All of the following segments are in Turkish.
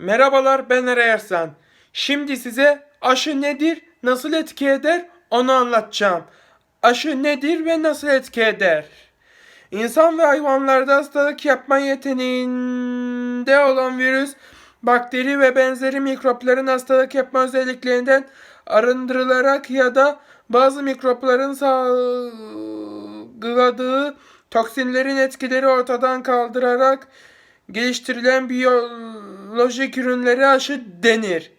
Merhabalar ben Eray Arslan. Şimdi size aşı nedir, nasıl etki eder onu anlatacağım. Aşı nedir ve nasıl etki eder? İnsan ve hayvanlarda hastalık yapma yeteneğinde olan virüs, bakteri ve benzeri mikropların hastalık yapma özelliklerinden arındırılarak ya da bazı mikropların salgıladığı toksinlerin etkileri ortadan kaldırarak geliştirilen biyolojik ürünlere aşı denir.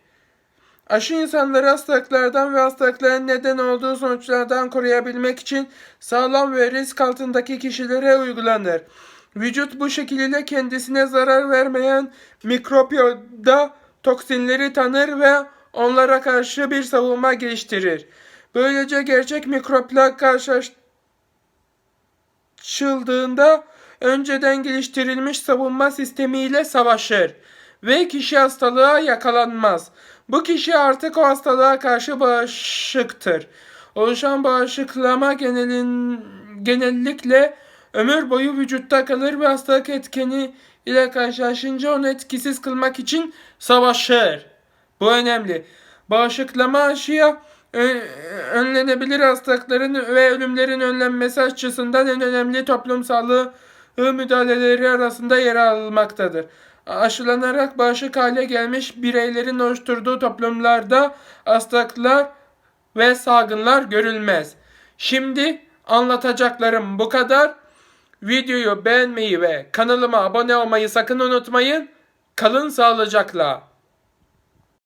Aşı insanları hastalıklardan ve hastalıkların neden olduğu sonuçlardan koruyabilmek için sağlam ve risk altındaki kişilere uygulanır. Vücut bu şekilde kendisine zarar vermeyen mikrop ya da toksinleri tanır ve onlara karşı bir savunma geliştirir. Böylece gerçek mikropla karşılaşıldığında önceden geliştirilmiş savunma sistemiyle savaşır ve kişi hastalığa yakalanmaz. Bu kişi artık o hastalığa karşı bağışıktır. Oluşan bağışıklama genelin, genellikle ömür boyu vücutta kalır ve hastalık etkeni ile karşılaşınca onu etkisiz kılmak için savaşır. Bu önemli. Bağışıklama aşıya önlenebilir hastalıkların ve ölümlerin önlenmesi açısından en önemli toplum sağlığı müdahaleleri arasında yer almaktadır. Aşılanarak bağışık hale gelmiş bireylerin oluşturduğu toplumlarda hastalıklar ve salgınlar görülmez. Şimdi anlatacaklarım bu kadar. Videoyu beğenmeyi ve kanalıma abone olmayı sakın unutmayın. Kalın sağlıcakla.